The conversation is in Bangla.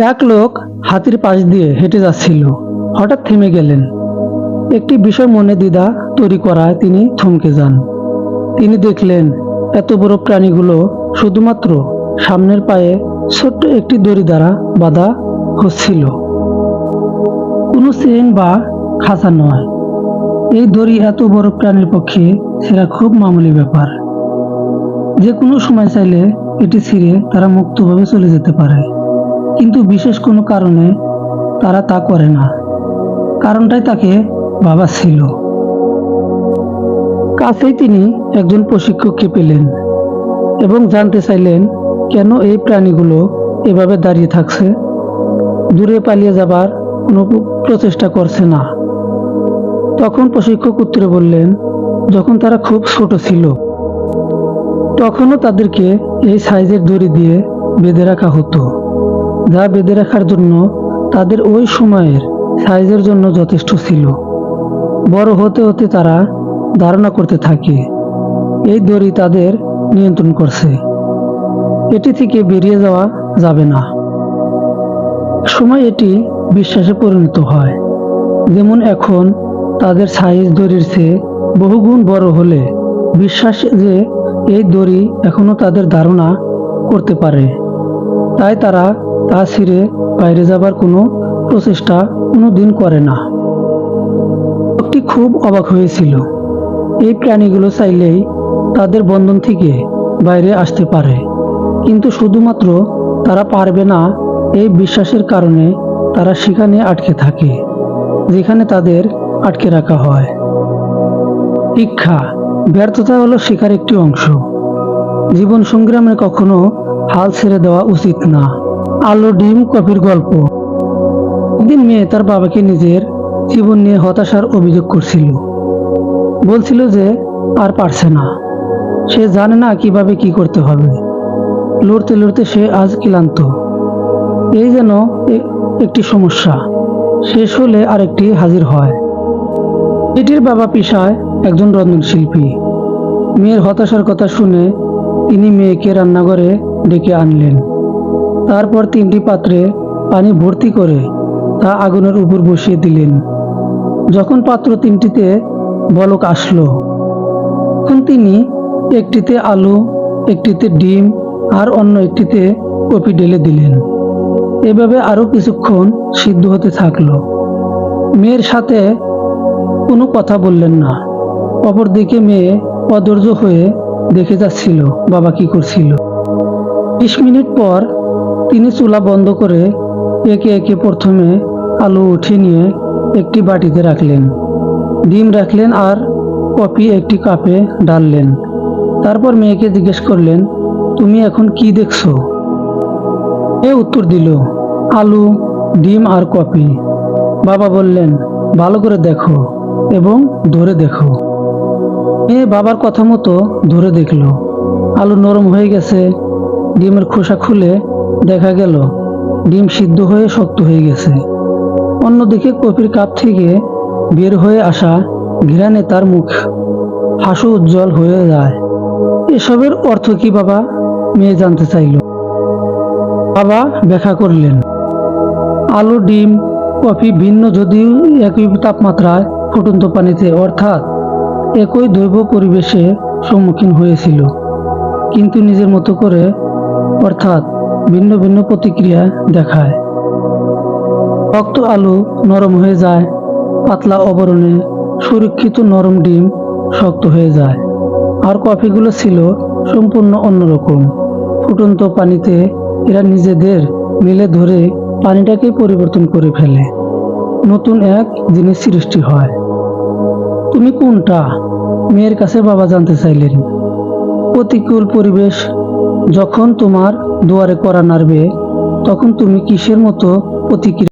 এক লোক হাতির পাশ দিয়ে হেঁটে যাচ্ছিল। হঠাৎ থেমে গেলেন। একটি বিষয় মনে দ্বিধা তৈরি করায় তিনি থমকে যান। তিনি দেখলেন, এত বড় প্রাণীগুলো শুধুমাত্র সামনের পায়ে ছোট্ট একটি দড়ি দ্বারা বাঁধা হচ্ছিল। কোনো চেন বা খাঁচা নয়। এই দড়ি এত বড় প্রাণীর পক্ষে সেরা খুব মামুলি ব্যাপার। যে কোনো সময় চাইলে এটি ছিঁড়ে তারা মুক্তভাবে চলে যেতে পারে। কিন্তু বিশেষ কোনো কারণে তারা তা করে না। কারণটাই তাকে বাবা ছিল। কাছেই তিনি একজন প্রশিক্ষককে পেলেন এবং জানতে চাইলেন, কেন এই প্রাণীগুলো এভাবে দাঁড়িয়ে থাকছে? দূরে পালিয়ে যাবার কোনো প্রচেষ্টা করছে না। তখন প্রশিক্ষক উত্তরে বললেন, যখন তারা খুব ছোট ছিল, তখনও তাদেরকে এই সাইজের দড়ি দিয়ে বেঁধে রাখা হতো। যা বেঁধে রাখার জন্য তাদের ওই সময়ের সাইজের জন্য যথেষ্ট ছিল। বড় হতে হতে তারা ধারণা করতে থাকে, এই দড়ি তাদের নিয়ন্ত্রণ করছে। এটি থেকে বেরিয়ে যাওয়া যাবে না। সময় এটি বিশ্বাসে পরিণত হয়। যেমন এখন তাদের সাইজ দড়ির চেয়ে বহুগুণ বড় হলে বিশ্বাস যে এই দড়ি এখনও তাদের ধারণা করতে পারে, তাই তারা তা ছিঁড়ে বাইরে যাবার কোনো প্রচেষ্টা কোনো দিন করে না। লোকটি খুব অবাক হয়েছিল। এই প্রাণীগুলো চাইলেই তাদের বন্ধন থেকে বাইরে আসতে পারে। কিন্তু শুধুমাত্র তারা পারবে না এই বিশ্বাসের কারণে তারা সেখানে আটকে থাকে, যেখানে তাদের আটকে রাখা হয়। শিক্ষা ব্যর্থতা হলো শেখার একটি অংশ। জীবন সংগ্রামে কখনো হাল ছেড়ে দেওয়া উচিত না। আলো, ডিম, কফির গল্প। একদিন মেয়ে তার বাবাকে নিজের জীবন নিয়ে হতাশার অভিযোগ করছিল। বলছিল যে আর পারছে না। সে জানে না কীভাবে কি করতে হবে। লড়তে লড়তে সে আজ ক্লান্ত। এই যেন একটি সমস্যা। শেষ হলে আরেকটি হাজির হয়। এটির বাবা পিসায় একজন রন্ধনশিল্পী মেয়ের হতাশার কথা শুনে তিনি মেয়েকে রান্নাঘরে ডেকে আনলেন। তারপর তিনটি পাত্রে পানি ভর্তি করে তা আগুনের উপর বসিয়ে দিলেন। যখন পাত্র তিনটিতে বলক আসলো, তখন তিনি একটিতে আলু, একটিতে ডিম আর অন্য একটিতে কপি ঢেলে দিলেন। এভাবে আরও কিছুক্ষণ সিদ্ধ হতে থাকল। মেয়ের সাথে কোনো কথা বললেন না। অপরদিকে মেয়ে অধৈর্য হয়ে দেখে যাচ্ছিল, বাবা কি করছিল। বিশ মিনিট পর তিনি চুলা বন্ধ করে একে একে প্রথমে আলু উঠিয়ে নিয়ে একটি বাটিতে রাখলেন। ডিম রাখলেন আর কফি একটি কাপে ডাললেন। তারপর মেয়েকে জিজ্ঞেস করলেন, তুমি এখন কি দেখছ? এ উত্তর দিল, আলু, ডিম আর কফি বাবা বললেন, ভালো করে দেখো এবং ধরে দেখো। মেয়ে বাবার কথা মতো ধরে দেখল। আলু নরম হয়ে গেছে, ডিমের খোসা খুলে দেখা গেল, ডিম সিদ্ধ হয়ে শক্ত হয়ে গেছে। অন্যদিকে কপির কাপ থেকে বের হয়ে আসা ঘিরানে তার মুখ হাসু উজ্জ্বল হয়ে যায়। এসবের অর্থ কি বাবা? মেয়ে জানতে চাইল। বাবা ব্যাখ্যা করলেন, আলু, ডিম কফি ভিন্ন যদিও একই তাপমাত্রায় ফুটন্ত পানিতে, অর্থাৎ একই দৈব পরিবেশে সম্মুখীন হয়েছিল। কিন্তু নিজের মতো করে, অর্থাৎ ভিন্ন ভিন্ন প্রতিক্রিয়া দেখায়। রক্ত আলু নরম হয়ে যায়, পাতলা অবরণে সুরক্ষিত নরম ডিম শক্ত হয়ে যায়। আর কফিগুলো ছিল সম্পূর্ণ অন্যরকম। ফুটন্ত পানিতে এরা নিজেদের মিলে ধরে পানিটাকে পরিবর্তন করে ফেলে। নতুন এক জিনিস সৃষ্টি হয়। তুমি কোনটা? মেয়ের কাছে বাবা জানতে চাইলেন। প্রতিকূল পরিবেশ যখন তোমার দুয়ারে করা নাড়বে তখন তুমি কিসের মতো প্রতিক্রিয়া